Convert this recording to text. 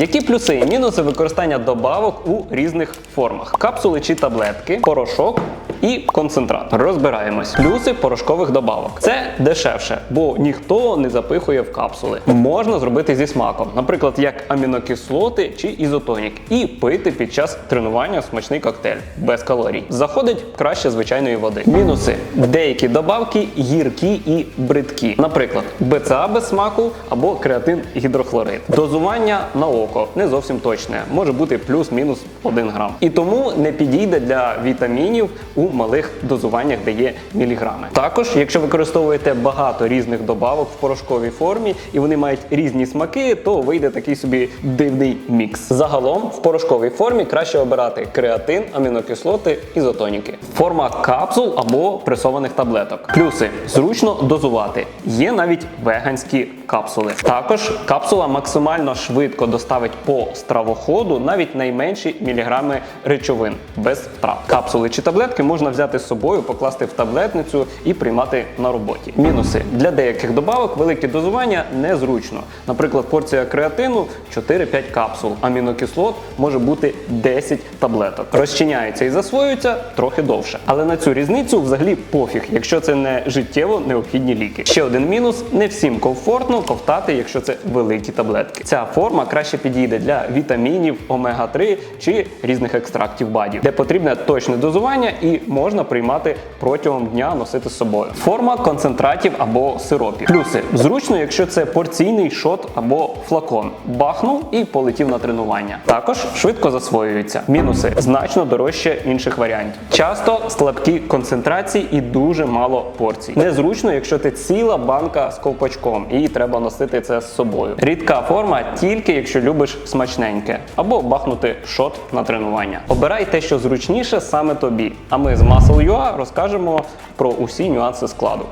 Які плюси і мінуси використання добавок у різних формах: капсули чи таблетки, порошок і концентрат. Розбираємось. Плюси порошкових добавок. Це дешевше, бо ніхто не запихує в капсули. Можна зробити зі смаком, наприклад, як амінокислоти чи ізотонік, і пити під час тренування смачний коктейль без калорій. Заходить краще звичайної води. Мінуси: деякі добавки гіркі і бридкі, наприклад, БЦА без смаку або креатин гідрохлорид. Дозування на око не зовсім точне, може бути плюс-мінус 1 грам. І тому не підійде для вітамінів у малих дозуваннях, де є міліграми. Також, якщо використовуєте багато різних добавок в порошковій формі і вони мають різні смаки, то вийде такий собі дивний мікс. Загалом в порошковій формі краще обирати креатин, амінокислоти, ізотоніки. Форма капсул або пресованих таблеток. Плюси зручно дозувати. Є навіть веганські капсули. Також капсула максимально швидко доставить по стравоходу навіть найменші міліграми речовин без втрат. Капсули чи таблетки можна взяти з собою, покласти в таблетницю і приймати на роботі. Мінуси для деяких добавок велике дозування незручно. Наприклад, порція креатину 4-5 капсул, амінокислот може бути 10 таблеток. Розчиняються і засвоюються трохи довше. Але на цю різницю взагалі пофіг, якщо це не життєво необхідні ліки. Ще один мінус: не всім комфортно ковтати, якщо це великі таблетки. Ця форма краще підійде для вітамінів, омега-3 чи різних екстрактів бадів, де потрібне точне дозування і можна приймати протягом дня носити з собою. Форма концентратів або сиропів. Плюси зручно, якщо це порційний шот або флакон. Бахнув і полетів на тренування. Також швидко засвоюється. Мінуси значно дорожче інших варіантів. Часто слабкі концентрації і дуже мало порцій. Незручно, якщо ти ціла банка з ковпачком і треба носити це з собою. Рідка форма тільки якщо любиш смачненьке, або бахнути шот на тренування. Обирай те, що зручніше саме тобі. А ми з Muscle.ua розкажемо про усі нюанси складу.